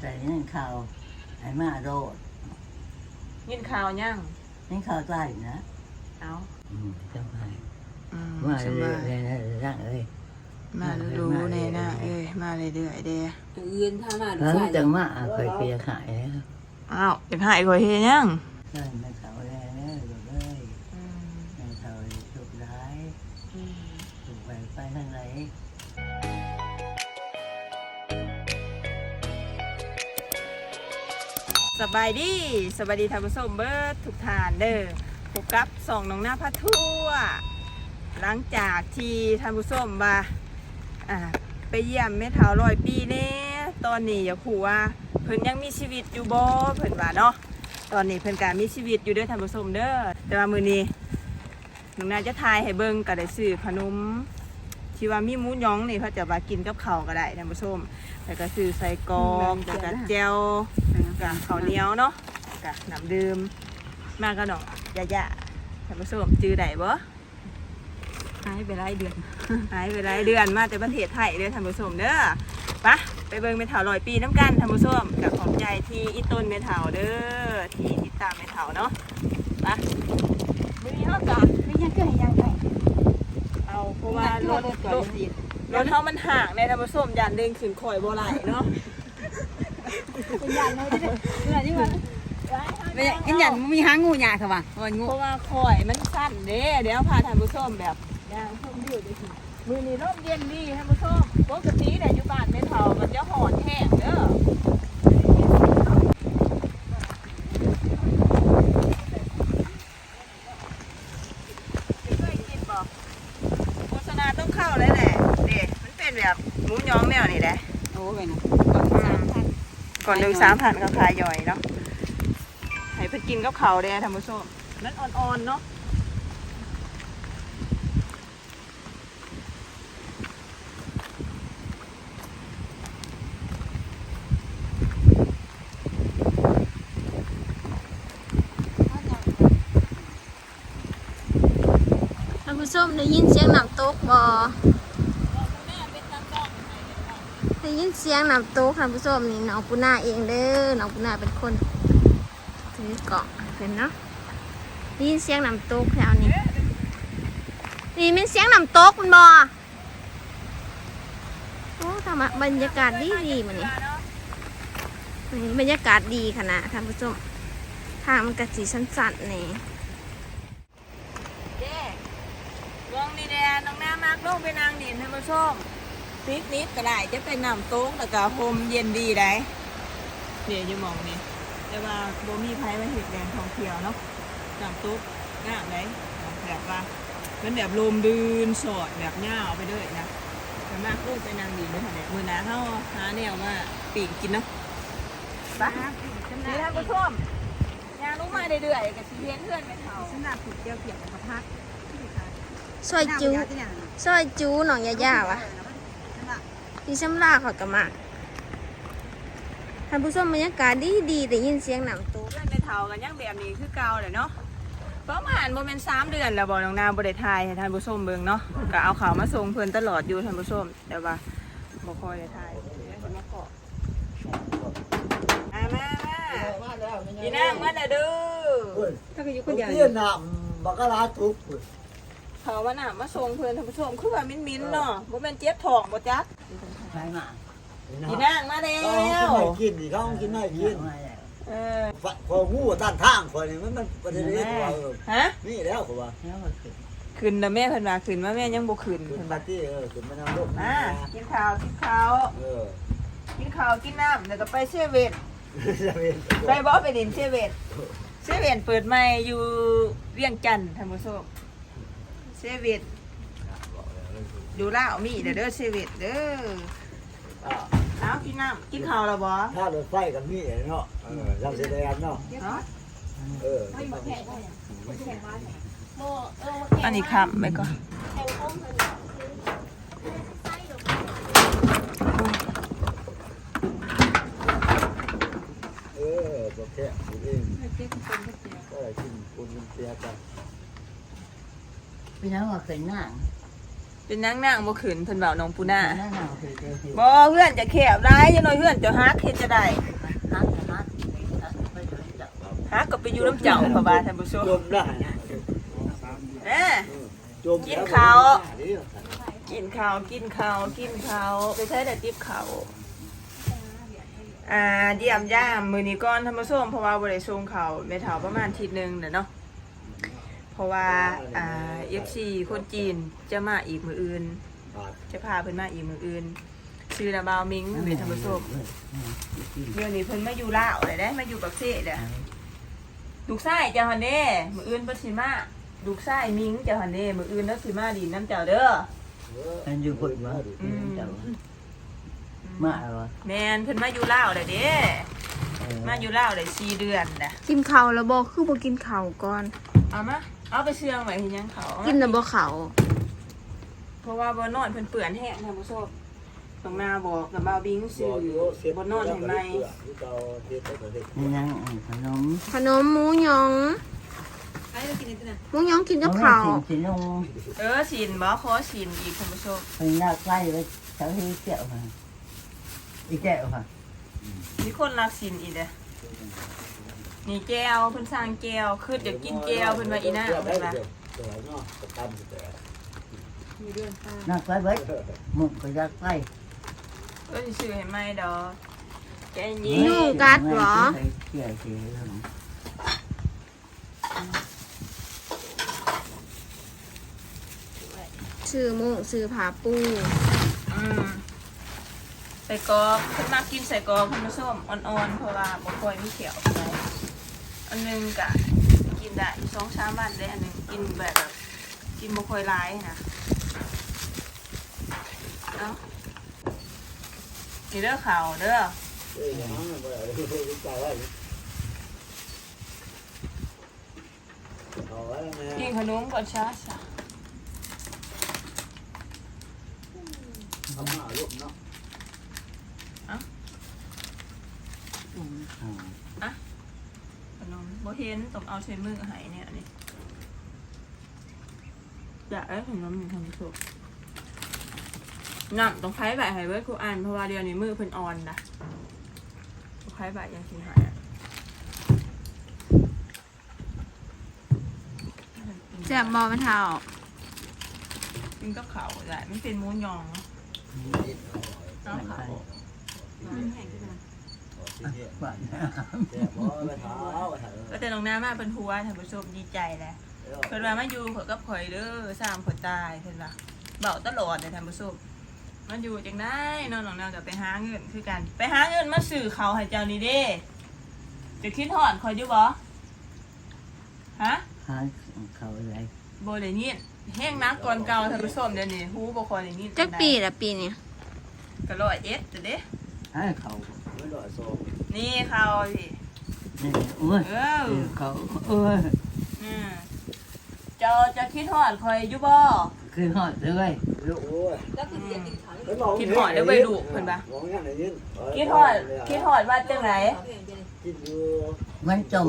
แต่นี่ข่าวไอ้มาโรดยินข่าวยังนี่ข่าวใต้นะเอาอืมเจ้าไปอืมว่าสเรื่บาอยยๆร่างเอ้ยมาดูแน่นะเอ้ยมาเรื่อยๆเด้อื่นถ้ามาเออจังมาเคยเปียขายแล้วอ้าวอยากหายข่อยเฮ็ดยัง สบายดีสบายดีท่านผู้ชมเบิดทุกทานเด้อพบกับสองน้องหน้าพัทั่ว หลังจากที่ท่านผู้ชมมาอ่าไปเยี่ยมแม่เฒ่าร้อยปีแน่ตอนนี้อย่าผูว่าเพิ่นยังมีชีวิตอยู่บ่เพิ่นว่าเนาะตอนนี้เพิ่นก็มีชีวิตอยู่เด้อท่านผู้ชมเด้อแต่ว่ามื้อนี้น้องนาจะทายให้เบิ่งก็ได้ซื้อขนม ที่ว่ามีหมูหยองนี่เขาจะว่ากินกับข้าวก็ได้ท่านผู้ชมแล้วก็ซื้อใส่กรอกแล้วก็แจวกับข้าวเหนียวเนาะกับน้ำดื่มมากับน้องยายาท่านผู้ชมจื้อได้บ่หายไปหลายเดือนหายไปหลายเดือนมาแต่ประเทศไทยเด้อท่านผู้ชมเด้อไปะไปเบิ่งเมถาลอยปีน้ำกันท่านผู้ชมกับขอบใจที่อีต้นเมถาเด้อที่ติดตามเมถาเนาะไปะมื้อนี้เฮาก็ไม่ยังเกิดยังไงเอาเพ ราะว่ารถรถรถเฮามันห่างในท่านผู้ชมยานเด้งขึ้นข่อยบ่ไหลเนาะเป็นยันเลยดิเป็นยันที่มันเป็นยันมันมีหางงูหยาค่ะว่ะวันงูเพราะว่าข่อยมันสั้นเด้เดี๋ยวพาท่านผู้ชมแบบย่างชมวิวดูสิมือนี้ร่มเย็นดีท่านผู้ชมปกติแต่อยู่บ้านไม่เท่ามันจะหอนแห้งเด้อเคยกินบ่โฆษณาต้องเข้าเลยแหละเด็มันเป็นแบบหมูยองแนวนี่แหละ โอ้ยนะสามพัน ก่อนหนึ่งสามพันก็ขายย่อยเนาะให้เพิ่นกินกับเขาวเด้ท่านผู้ชมมันอ่อนๆเนาะท่านผู้ชมได้ยินเสียงน้ำตกบ่ ได้ยินเสียงน้ำตกท่านผู้ชมนี่น้องปุนาเองเด้อน้องปุนาเป็นคนถือเกาะเป็นเนาะได้ยินเสียงน้ำตกแถวนี้นี่เป็นเสียงน้ำตกมันบ่โอ้ทำบรรยากาศดีดีมันนี่นี่บรรยากาศดีขนาดท่านผู้ชมทางมันกะสีสั้นๆนี่เด้ลองนี่แดนน้องน้ามากลงไปนางดินท่านผู้ชม ปิกนิกก็ได้จะเป็นน้ำโต๊กแล้วก็โฮมเย็นดีได้เดี๋ยวจะมองนี่แต่ว่าโบมีไพ่มาเห็ดแดนท่องเที่ยวเนาะน้ำโต๊กงามได้แบบว่าเป็นแบบลมดืนสอดแบบเงาวไปเลยนะแต่มากลงไปนางดินด้วยค่ะเนี่ยมือหนาเข้าหาแนวว่าปีกกินเนาะไปนี่ท่านผู้ชมยางลงมาเรื่อยๆกับชีเพียนเพื่อนไปเขาสนาผูกเกี่ยวเกี่ยวกับพักซอยจูซอยจูหนองยาย่าวะ ที่ชำลาเขากะมาท่านผู้ชมบรรยากาศดีดีๆได้ยินเสียงน้ำตกเพื่อนในเท่ากันยังแบบนี้คือเก่าเลยเนาะประมาณโมเมนต์สามเดือนแล้วบอกน้องนาบริทายให้ท่านผู้ชมเบิ่งเนาะก็เอาข่าวมาส่งเพื่อนตลอดอยู่ท่านผู้ชมแต่ว่าบ่คอยได้ทายเดี๋ยวจะมาเกาะมามามาอีนางมาเด้อเด้อถ้าก็อยู่คนเดียวเตี้ยนำบักกะลาทุก เขาว่าน่ะมาส่งเพื่อนท่านผู้ชมคือว่ามิ้นมิ้นๆเนาะบ่แม่นเจ็บท้องบ่จักใช่มาอีนางมาแล้เขาวไม่กินดิเขากินไม่กินเออพองูต้านทางคนนี้มันมันประเด็นนี้ว่าฮะนี่แล้วเขาว่าแล้วก็คือขึ้นนะแม่เพิ่นว่าขึ้นมาแม่ยังบ่ขึ้นขึ้นเพิ่นมาว่าที่เออขึ้นมาน้ำลูกมากินข้าวกินข้าวเออกินข้าวกินน้ำเดี๋ยวก็ไปเซเว่นจะเป็นไปบอไปดินเซเว่นเซเว่นเปิดใหม่อยู่เวียงจันทร์ท่านผู้ชม เซเว่นดูล่าวมีเด้อเด้อเซเว่นเด้อเอากินน้ำกินข้าวแล้วบ่ถ้ารถไฟกันนี่เนาะเออจำเสียดายเนาะเนาะเอออันนี้คำไปก่อนเออตัวแค่เองก็กินคนมันเสียกัน พี่น้องว่าเคยนั่งเป็นนางนางบ่ขืนเพิ่นเบาน้องปูนาหน้าหนาวคือเจอคือบ่เพื่อนจะแคบร้ายจังหน่อยเพื่อนจะฮักเฮ็ดจะได้ฮักฮักฮักไปเลยจับฮักก็ไปอยู่น้ำเจ้าพ่อบ้านท่านผู้ชมจมได้นะเอ้อจมกินข้าวกินข้าวกินข้าวกินข้าวไปใช้แต่ติ๊บข้าวอ่าเยี่ยมย่ามมื้อนี้ก่อนท่านผู้ชมเพราะว่าบ่ได้ส่งข้าวแม่เฒ่าประมาณอาทิตย์หนึงน่ะเนาะเพ ราะว่าอ่า FC คนจีนจะมาอีกมื้ออื่น จะพาเพิ่นมาอีกมื้ออื่นชื่อนาบาวมิงเป็นท่านผู้ชมเดี๋ยวนี้เพิ่นมาอยู่ลาวเลยได้มาอยู่บักเซ่เด้อลูกชายเจ้าหันเด้มื้ออื่นเพิ่นสิมาลูกชายมิงเจ้าหันเด้มื้ออื่นเด้อสิมาดินน้ำเจ้าเด้อมันอยู่คนวะอืมจับมาเหรอแม่นเพิ่นมาอยู่ลาวเลยเด้มาอยู่ลาวได้สี่เดือนน่ะกินข้าวแล้วบ่คือบ่กินข้าวก่อนเอามา เอาไปเชื่องไว้เฮ็ดหยังเขาเอากินมาแล้วบ่ข้าวเพราะว่าบ่นอนเพิ่นเปื้อนแห้งท่านผู้ชมต้องนาบอกกับบ่าวบิงซื่อบ่นอนให้ไหมนี่นั่งขนมขนมหมูหยองไอ้กินนี่นะหมูหยองกินกับข้าวกินนมเออสินบ่ขอสินอีกท่านผู้ชมเป็นหน้าใกล้เลยแถวที่เกี่ยวค่ะอีแก้วค่ะมีคนรักสินอีกเด้อ นี่แก้วเพิ่นสร้างแก้วคือเดี๋ยวกินแก้วเพิ่นว่าอีน่าเพิ่นว่าหน้าใกล้เบิดมุกก็ยักใกล้เออสิซื้อให้ใหม่ดอกใจเย็ยุ่งนกัดเหรอเกี่ยวเกี่ยวซื้อหมูซื้อผ้าปูอืมใส่กรอกเพิ่นมักกินใส่กรอกท่านผู้ชมอ่อนๆเพราะว่าบ่ค่อยมีเขียวปานใด อันหนึงก็กินได้สองสามวันได้อันหนึงกินแบบแบบกินบ่ค่อยหลายนะเนาะนี่เด้อข่าวเด้อกินขนมก่อนช้าช้าขนม บ่เห็นต้องเอาใช้มือให้เนี่ยอันนี่อยากได้ขนมหนึ่งคำถูกน้ำต้องไพ่ใบให้เว้ยครูอ่านเพราะว่าเดี๋ยวนี้มือเพิ่นอ่อนนะต้องไพ่ใบยังสิหายอะแซ่บบ่แม่เฒ่ากินกับเขาวแหละมันเป็นหมูยองเนาะเอาเขาว บ้านก็แต่น้องน้ำมาเป็นหัวท่านผู้ชมดีใจแหละเพิ่นว่ามาอยู่ข่อยกับข่อยเด้อสามข่อยตายเพิ่นว่าเบาตลอดเลยท่านผู้ชมมันอยู่จังได้นอนน้องน้ำก็ไปหาเงินคือกัน ไปหาเงินมาซื้อเขาวให้เจ้านี่เด้จะคิดหอดข่อยอยู่บ่ฮะหาเขาอะไรบ่ได้ยินแห้งนักก่อนเก่าท่านผู้ชมเดี๋ยวนี้ฮู้บ่ค่อยได้ยินจักปีละปีนี่ก็ร้อยเอ็ดเด้หาเขา นี่เขาสินี่โอ้ยเออเขาเอออืมเจ้าจะคิดหอดข่อยอยู่บ่คือหอดเลยแล้วคือเสียกินข้าวคิดหอดได้ไว้ดุเพิ่นปะคิดหอดคิดหอดว่าจังไหนกินอยู่มันจม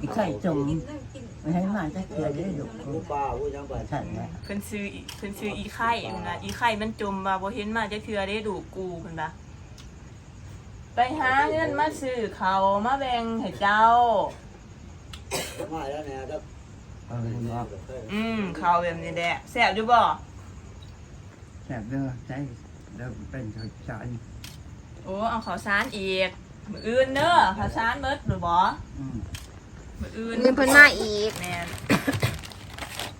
อีไข่จมกินนั่งกินไม่ให้มาจะเกลือได้หรอกหมูป่าผู้ยังไปฉันนะเพิ่นซื้ออีเพิ่นซื้ออีไข่เพิ่นว่าอีไข่มันจมว่าบ่เห็นมาจักเทื่อได้ดูกูเพิ่นปะ ไปหาเงินมาซื้อเขาวมาแบ่งให้เจ้า มาแล้วเนี่ยถ้าเออบอกอืมเขาวแบบนี้แหละแซ่บอยู่บ่แซ่บเด้อใจเราเป็นชาวชนโอ้เอาข้าวสารอีกมื้ออื่นเด้อข้าวสารเบิดหรือบ่อืมมื้ออื่นมีเพิ่นมาอีก แม่น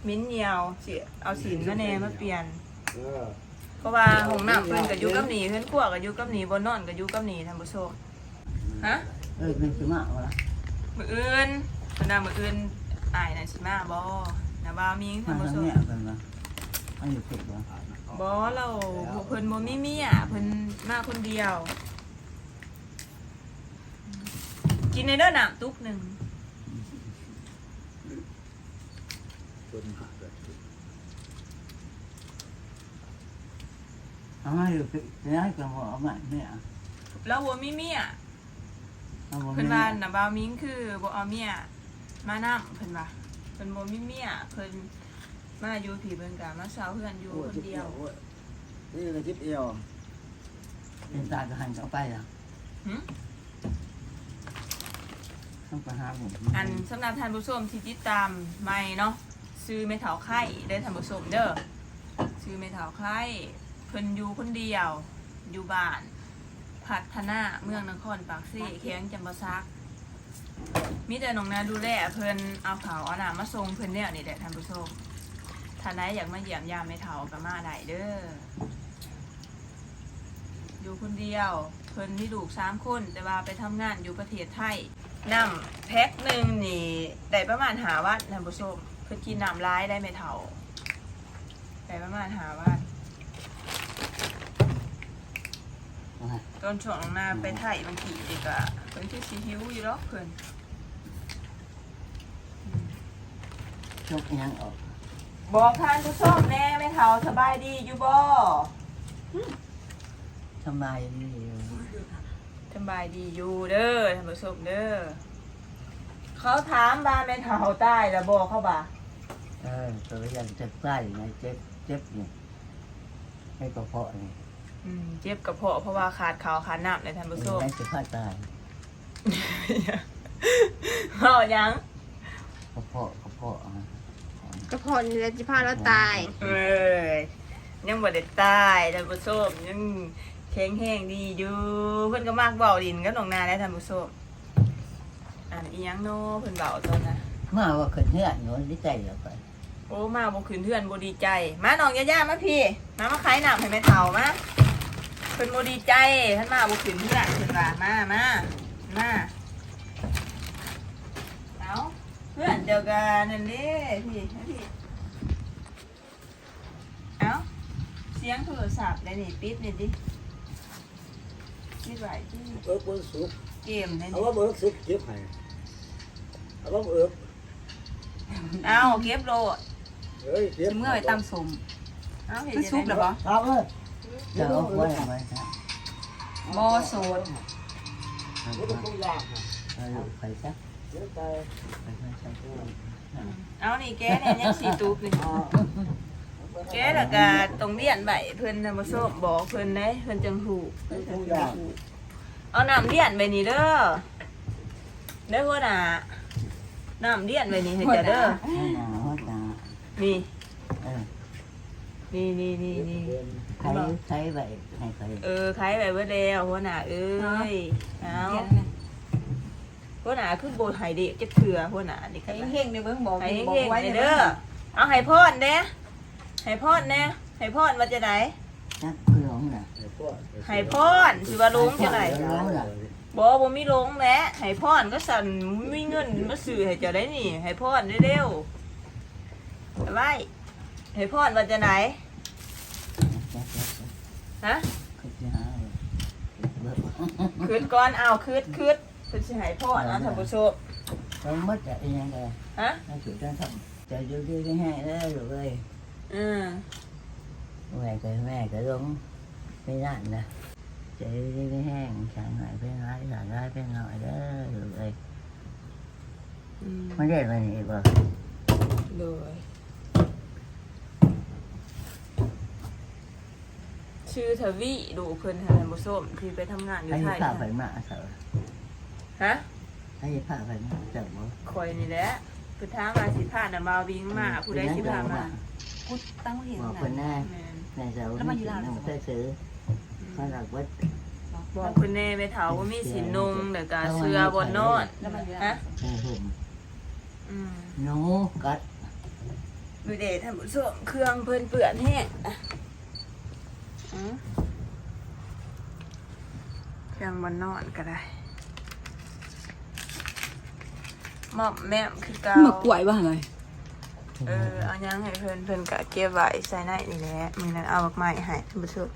มิ้นเหนียวสิเอาสินมาแหน่มาเปลี่ยน เออเพ ราะว่าห้องน้ำเพิ่นก็อยู่กับหนีเพิ่นครัวก็อยู่กับหนีบ่นอนก็อยู่กับหนีท่านผู้ชมฮะเออเป็นสมะวะมื้ออื่นเพิ่นว่ามื้ออื่นอ้ายน่ะสิมาบ่น่ะบ่าวมิงมาท่านผู้ทางชม เนี้ยเป็นวะมันอยู่ติดวะบ่เราเพิ่นบ่มีเมียเพิ่นมาคนเดียว กินในเด้อน้ำตุ๊กหนึงคนหาเลย เอามาอยู่ติดนี่กับหัวเอามาเนี่ยแล้วบ่มีเมียเอาบ่เพิ่นว่าน่ะบ่าวมิงคือบ่เอาเมียมานํเพิ่นว่าเพิ่นบ่มีเมียเพิ่นมาอยู่ผีเบิ่งกะมาเช้าเพื่อนอยู่โอ้คนจิ๊บเดีเดียยววนี่ก็จิ๊บเดียวเป็นตาก็หันเข้าไปแล้วหึ ต้องไปหาผมอันสำหรับท่านผู้ชมที่ติดตามใหม่เนาะซื้อเมถาไข่ได้อท่านผู้ชมเด้อซื้อเมถาไข่ เพิ่นอยู่คนเดียว อยู่บ้าน พัฒนาเมืองนครปากซี่เคียงจำปาซัก มีแต่น้องนาดูแลเพิ่นเอาข่าวเอาหนามาส่งเพิ่นเนี่ยนี่แหละท่านผู้ชมท่านใดอยากมาเยี่ยมยามไม่เท่าก็มาได้เด้อ อยู่คนเดียว เพิ่นมีลูกสามคน แต่ว่าไปทำงานอยู่ประเทศไทยน้ำแพ็คหนึ่งนี่ได้ประมาณหาวัดท่านผู้ชมเพิ่นกินน้ำร้ายได้ไม่เท่าได้ประมาณหาวัด ต้ นช่วงหน้าไปไทยบางทีดีกว่าเพิ่นที่ซีฮิวอยู่หรอกเพิ่นชกยังออกบอกท่านผู้ชมแน่ไม่เท่าสบายดีอยู่บ่ทำไมนี่สบายดีอยู่เด้อท่านผู้ชมเด้อเขาถามบ้านแม่เท่าใต้แล้วบอกเขาบ่าเออตัวยังเจ็บใต้ไงเจ็บเจ็บนี่ให้กระเพาะนี่ อืมเจ็บกระเพาะเพราะว่าขาดข้าวขาดน้ำเลยท่านผู้ชมให้จะฆ่าตายเฮายังกระเพาะกระเพาะอะกระเพาะนี่แหละจิพาเราตาย เอ้ยยังบ่ได้ตายท่านผู้ชมยังแข็งแรงดีอยู่เพิ่นก็มากเว้าดินกับน้องนาแล้วท่านผู้ชมอันอีหยังโนเพิ่นเว้าตอนน่ะมาว่าขึ้นเฮือนหนูดีใจแล้วไปโอ้มาบ่คืนเพื่อนบ่ดีใจ มาน้องย่าย่ามาพี่ มามาขายน้ำให้แม่เฒ่ามา เพิ่นบ่ดีใจท่านมาบ่คืนเพื่อนเพิ่นว่ามามามาเอาเพื่อนเดียวกันนั่นเด้พี่มาพี่เอาเสียงโทรศัพท์ได้นี่ปิดนี่ดิปิดไว้ที่เอิบเอิบสุกเกมได้เอานี่ว่าเอิบสุกเก็บให้เอาว่าเอิบเอาเก็บโลดเฮ้ยเก็บเมื่อไปตำสมเอาเห็นมันจะซุกหรได้อปะ เอาเลย จะเอาไว้ไว้นะบอโซดไม่ต้องคงยากนะเอาลูกไปซะเดี๋ยวไปไปซะใช้ตัวเอานี่แกเนี่ยยังสีตูบนี่อ่าแกแล้วก็ตรงเลียนใบเพิ่นน่ะมาส้มบอกเพิ่นได้เพิ่นจังหูไม่ต้องยากเอาน้ำเลียนใบนี้เด้อเด้อหัวหน้าน้ำเลียนใบนี้ให้จ้ะเด้อให้ห นาหัวหนานี่เออนี่นี่นี่นี่ใช้ใช้ไว้ให้ใครเออขายไปเบิดแล้วหัวหน้าเอ้ยเอาหัวหน้าคือโบไห้เด็กจะเถื่อหัวหน้านี่ไอ้ก็เฮงในเบิ้งบอกให้บอกเฮงไว้ๆในเด้เด้ออเอาให้พรเด้ให้พรแน่ให้พรว่าจะไดนักคือหลงน่ะให้พรสิว่าลุงจะไดบอบ่มีลงแหละให้พรก็สั่นมีเงินมาซื้อให้เจ้าได้นี่ให้พรเร็วๆไป ไว้ให้พรว่าจะไหนฮะคือจะหาคืดก่อนเอาคืดคืดเพิ่นสิให้พรเอาท่านผู้ชมต้องมัดจะยังไงฮะให้จุดนั้นทำจะอยู่ดีไม่แห้งแล้วลูกเอ้ยอืมแม่ก็แม่ก็ลงไม่นั่นนะจะอยู่ดีไม่แห้งฉันหายเป็นร้ายฉันร้ายเป็นหน่อยเด้อลูกเอ้ยอืมมันเด็ดมันอีกบ่โดย ชื่อทวีดูเพิ่นให้ท่านผู้ชมที่ไปทำงานอยู่ให้ไทยผ้าไปมาเถอะฮะให้ผ้าไปมาเถอะบ่คอยนี่แหละคือทางมาสิพาน่ะมาวิ่งมาผู้ใดสิพามากูตั้งเห็นบอกนะคนหน้าแม่นในเสาที่น้องเพื่อซื้อมาหลักวัดบอกคุณแน่ไปเถาว่ามีสินนงเดี๋ยวก็เสือบนนอนแล้วมันอยู่ฮะใช่ผมอืมหนูกัดดูเดท่านผู้ชมเครื่องเพิ่นเปื่อนแห้งอะอืม เครื่องบนนอนก็ได้หมอบแม่มคือเก่ามากล้วยบ้างเลยเออเอายังให้เพิ่นเพิ่นก็เก็บไว้ใส่ในนี่แหละมีนั้นเอาบักไม้ให้ท่านผู้ชม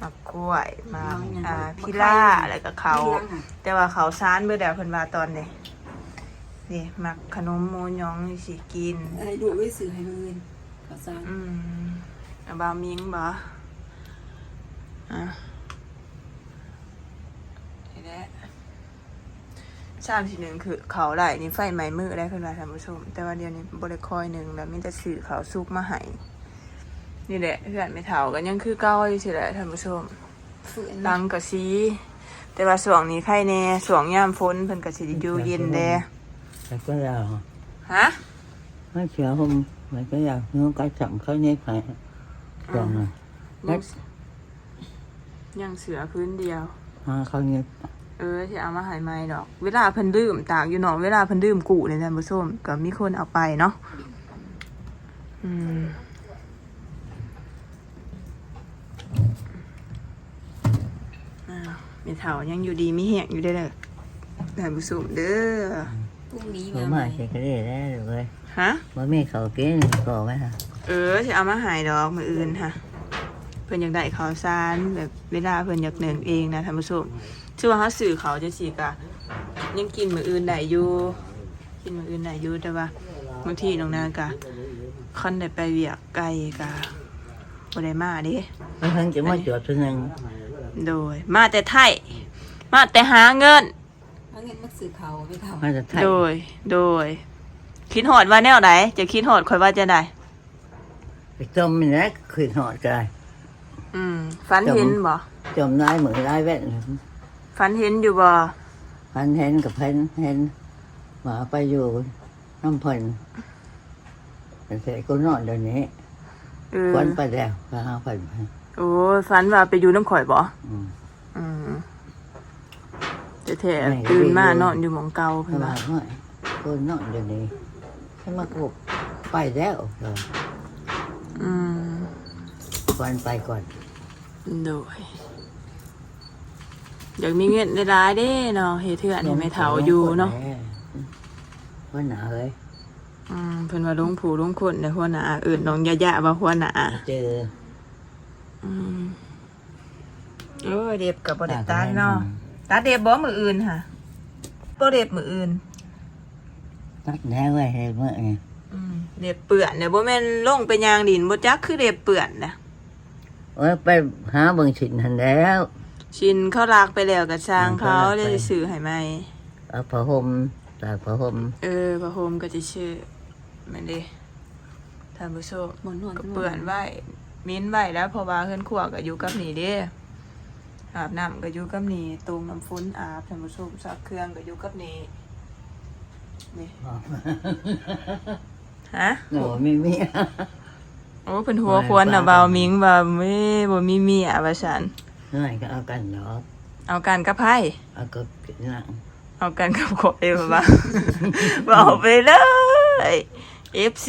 มากล้วยมาอ่าพิล่าแล้วก็เขา แต่ว่าเขาซานเบื่อแล้วเพิ่นว่าตอนนี้นี่มักขนมโมยองนี่สิกินไอ้ดูไว้สื่อให้มือนขอซานอืมเอาบามิงบ่ อะนี่แหละชามที่หนึ่งคือเขาได้นี่ไฟไหม้มือได้เพิ่นว่าท่านผู้ชม แต่ว่าเดี๋ยวนี้บ่ได้คอยหนึ่งแล้วมีแต่ซื้อเขาวสุกมาให้นี่แหละเพื่อนไม่เฒ่ากันยังคือเก่าอยู่สิแหละท่านผู้ชมฝืนหลังก็สีแต่ว่าช่วงนี้ไข่แน่ช่วงยามฝนเพิ่นก็สิอยู่เย็นแดแต่ก็ยาวฮะไม่เชื่อผมมันก็ยาวน้องก็จับเขาเนี่ยไปจังเล ยยังยังเสือพื้นเดียวมาเขาเนี่ยเออที่เอามาใหายไม่ดอก เวลาเพิ่นดื่มตากอยู่เนาะเวลาเพิ่นดื่มกูเนี่ยท่านผู้ชมก็มีคนเอาไปเนาะอืมอ้าวมีเถายังอยู่ดีมีแหงอยู่ได้อเลยท่านผู้ชมเด้อพรุ่งนี้ผมมามาเช็คได้ได้เลยฮะ ว่าไม่เขาเกินก่อไหมฮะเออที่เอามาใหายดอกมืออื่นค่ะ เพิ่นอยากได้ข้าวสารแบบเวลาเพิ่นอยากหนึ่งเองนะท่านผู้ชมชื่อว่าเขาสื่อเขาจะสิกะยังกินมืออื่นได้อยู่กินมืออื่นได้อยู่แต่ว่าบางทีน้องนางกะคันได้ไปเวียกไกลกะบ่ได้มาเด้มันเพิ่งจะมาจอดตัวหนึ่งโดย มาแต่ไทยมาแต่หาเงิน เอาเงินมาซื้อเขาไปเขามาจะไทยโดย โดย คิดหอดว่าแนวไหนจะคิดหอดข่อยว่าจะได้ ไปจมมันนะคืนหอดกัน อืมฝันเห็นบ่จมได้เหมือนได้แว่นฝันเห็นอยู่บ่พันเห็นกับเพันเห็นหมาไปอยู่น้ำพันแต่เสร็จก็นอนเดี๋ยวนี้เออควันไปแล้วพาไปโอ้ยฝันว่าไปอยู่น้ำข่อยบ่อืมอืมแต่แท้ไม่ตื่นมาไม่รู้นอนอยู่หมองเก่าสเพิ่นบาว่ายมากคนนอนเดี๋ยวนี้ฉันมากุกไปแล้วเอออืมควันไปก่อน โดยอยากมีเงินได้หลายเด้เนาะเฮ็ดเทื่อนให้แม่เฒ่าอยู่เนาะว่าหนาเฮ้ยอืมเพิ่นว่าลงผู้ลงคนในหัวหน้าเอิ้นน้องยะยะว่าหัวหน้าเจออืมโอ้ยเด็บก็บ่ได้ตัดเนาะตัดเด็บบ่มื้ออื่นค่ะบ่เด็บมื้ออื่นตัดแน่ไว้ให้เมื่อไงอืมเด็บเปื้อนเนี่ยบ่แม่นลงไปยางดินบ่จักคือเด็บเปื้อนน่ะ โอ้ยไปหาเบิ่งฉินหันแล้ว ชินเขาลากไปแล้วก็ช่างเขาเลยสิซื้อให้ใหม่เอาผ้าห่มตากผ้าห่มเออพระโฮมก็จะชื่อแม่นเด้ท่านผู้ชมหมอนนวดก็เปื่อนไว้มิ้นไว้แล้วเพราะว่าเฮือนครัวก็อยู่กับนี่เด้อาบน้ำก็อยู่กับนี่ตรงน้ำฝนอาบท่านผู้ชมซักเครื่องก็อยู่กับนี่นี่ฮะโอ้ไม่มี โอ้เพิ่นหัวควนน่ะเบามิงว่าแม่บ่มีเมียว่าซั่นเมื่อไหร่ก็เอากันเนาะเอากันกับไผเอาก็หนังเอากันกับข่อยว่าบอกไปเลย FC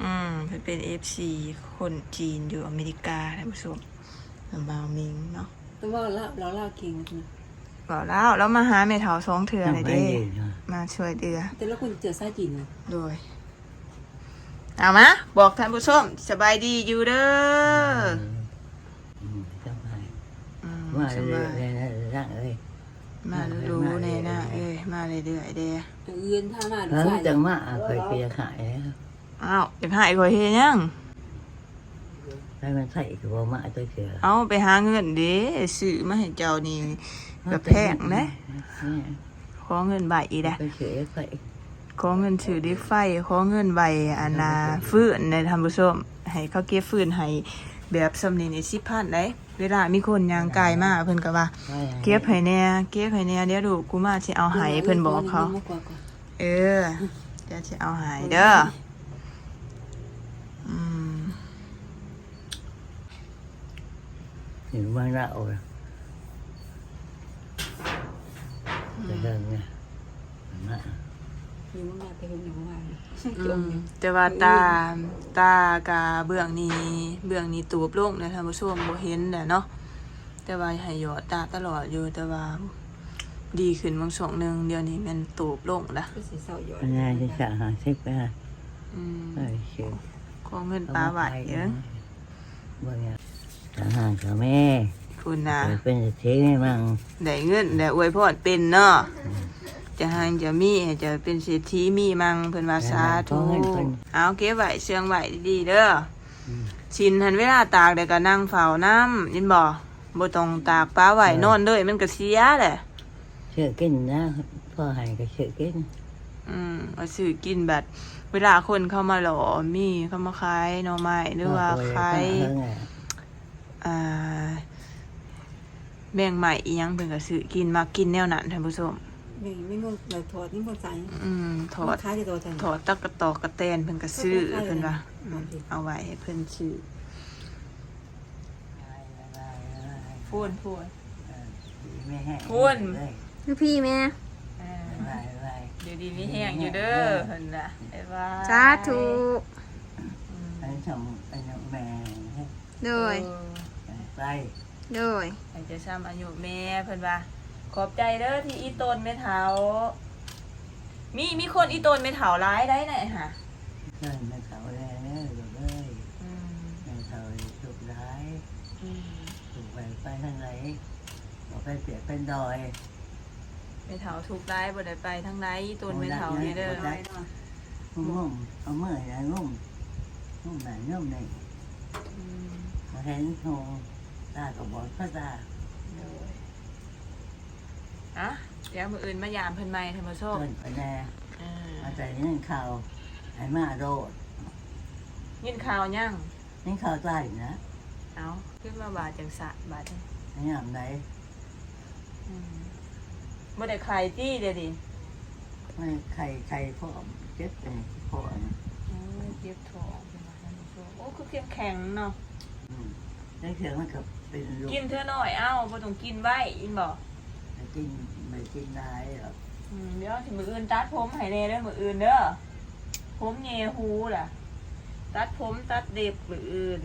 อืมเพิ่นเป็น FC คนจีนอยู่อเมริกาท่านผู้ชมเบามิงเนาะแต่ว่าเราเราเล่าเก่งนะบอกแล้วแล้วมาหาแม่เฒ่าสองเทื่อเลยไม่เด้ยืนเนาะมาช่วยเดือแต่ละคนเจอซาจีนเลยโดย เอามาบอกท่านผู้ชมสบายดีอยู่เด้ออืมสบายอืมมาสเรื่บาอยยๆนะร่างเอ้ยมาดูๆแน่นะเอ้ยมาเรื่อยๆเด้เอื้อนท่ามาดูแล้วสายจังมาเคยเปียขายแล้วอ้าวอยากหายข่อยเฮ็ดหยังให้มันใส่กับว่ามาตัวเสือเอาไปหาเงินเด้ซื้อมาให้เจ้านี่ก็แพงนะ ขอเงินใบอีกนะไปเสือไป ขอเงินถือดิไฟขอเงินใบอันนาฟื้นในท่านผู้ชมให้เขาเก็บฟื้นให้แบบสำนีในสิพันได้เวลามีคนยางกายมาเพิ่นก็ว่า เก็บให้แหน่เก็บให้แหน่เดี๋ยวดูกกูมาสิเอาให้เพิ่นบอกเขา เออเดี๋ยวสิเอาให้เด้ออืมเห็นว่าเราจะเดินไงมา อยู่มากๆแต่คนอยู่มากอืมแต่ว่าตาตากาเบื้องนี้เบื้องนี้ตูบลงนะท่านผู้ชมบ่เห็นแหละเนาะแต่ว่าให้หยอดตาตลอดอยู่แต่ว่าดีขึ้นบางช่วงหนึงเดี๋ยวนี้มันตูบลงละก็สีเศร้าหยอดปัญญาจะสั่งหาซิปไปฮะอืมเออเชื่อขอเงินปลาไหวเด้อบ่เนี่ยทหารกับแม่คุณน่ะเคยเป็นเสียให้มั่งได้เงินได้อวยพรเป็นเนาะ จะให้จะมีให้จะเป็นเศรษฐีมีมังเพิ่นว่าสาธุเอาเก็บไว้เชื่องไว้ดีๆเด้ออชินหันเวลาตากได้ก็นั่งเฝ้าน้ำยินบ่บ่ต้องตากปลาไว้นอนเลยมันก็เสียแหละชื่อกินนะพ่อให้ก็ชื่อกินอืมเอาสื่อกินแบบเวลาคนเข้ามาหล่อมีเข้ามาขายหน่อไม้หรือว่าขายเพิ่งไงอ่าแบ่งใหม่อีหยังเพิ่นก็ซื้อกินมากินแนวนั้นท่านผู้ชม นี่ไม่งงเราถอดนี่บ่ใส่อืมถอดท้ายจะตัวแทนถอดตักกะตอกกระแตนเพิ่นก็ซื้อเพิ่นว่าอืมเอาไว้ให้เพิ่นซื้อพูนพูนไม่แห้งคุณเลยคือพี่แม่อ่าไปไปเดี๋ยวดีนี้แห้งอยู่เด้อเพิ่นน่ะบ๊ายบายสาธุอืมไปชมไปชมแม่โดยเออไปโดยให้จะซ้ำอายุแม่เพิ่นว่า ขอบใจเด้อที่อีตนแม่เฒ่ามีมีคนอีตนแม่เฒ่าร้ายได้ไหนฮะเดินไปเขาแล้วเลยอืมแม่เท่าถูกร้ายอืมถูกไปไปทางไหนบอกไปเปียกเป็นดอยแม่เฒ่าถูกร้ายบ่ได้ไปทางไหนอีตนแม่เฒ่าเนี่ยเด้องุ่มเอาเมื่อยนะงุ่มงุ่มไหนงุ่มไหนอืม เขาเห็นโทตาก็บอกพระตา โดย อะเดี๋ยวมื้ออื่นมายามเพิ่นใหม่ท่านผู้ชมต้นไปแน่อ่ามาแต่นี่ข่าวให้มาโดดยินข่าวยังนี่ข่าวใต้นะเอาขึ้นมาบาทจังสะบาทจังนี่ยามไหนอืมบ่ได้ขายตี้เด้อดิไม่ใครใครพ่อเจ็บเป็นพ่อนะโอ้ยเจ็บท้องเป็นว่าท่านผู้ชมโอ้คือเข้มแข็งเนาะ อืมได้เสียงมันก็เป็นลูกกินเธอหน่อยเอ้าบ่ต้องกินไว้อินบอกไม่ กินไม่กินได้หรอกอืมเดี๋ยวสิมืออื่นตัดผมให้แน่เด้อมืออื่นเด้อผมเยฮูล่ะ ตัดผมตัดเด็บมืออื่น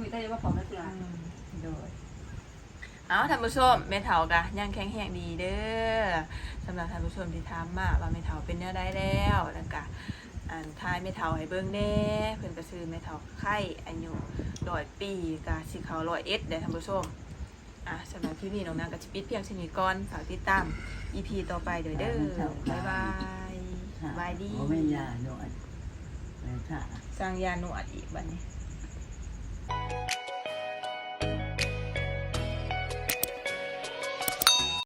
มีได้ว่าของนักกีฬาอืมโดย เอาท่านผู้ชมแม่เฒ่ากะยังแข็งแรงดีเด้อสำหรับท่านผู้ชมที่ถามมาว่าแม่เฒ่าเป็นแนวใดแล้วแล้วก็อันทายแม่เฒ่าให้เบิ่งแน่เพิ่นก็ซื้อแม่เฒ่าไข่อายุ100ปีกะสิเขา100เอ็ดเด้อท่านผู้ชม อะสำหรับคลิปนี้น้องนางก็จะปิดเพียงเท่านี้ก่อนฝากติดตาม EP ต่อไปเด้อเด้อบ๊ายบายสบายดีผมไม่ยาหนวดไม่ท่าสร้างยาหนวดอีกบัดนี้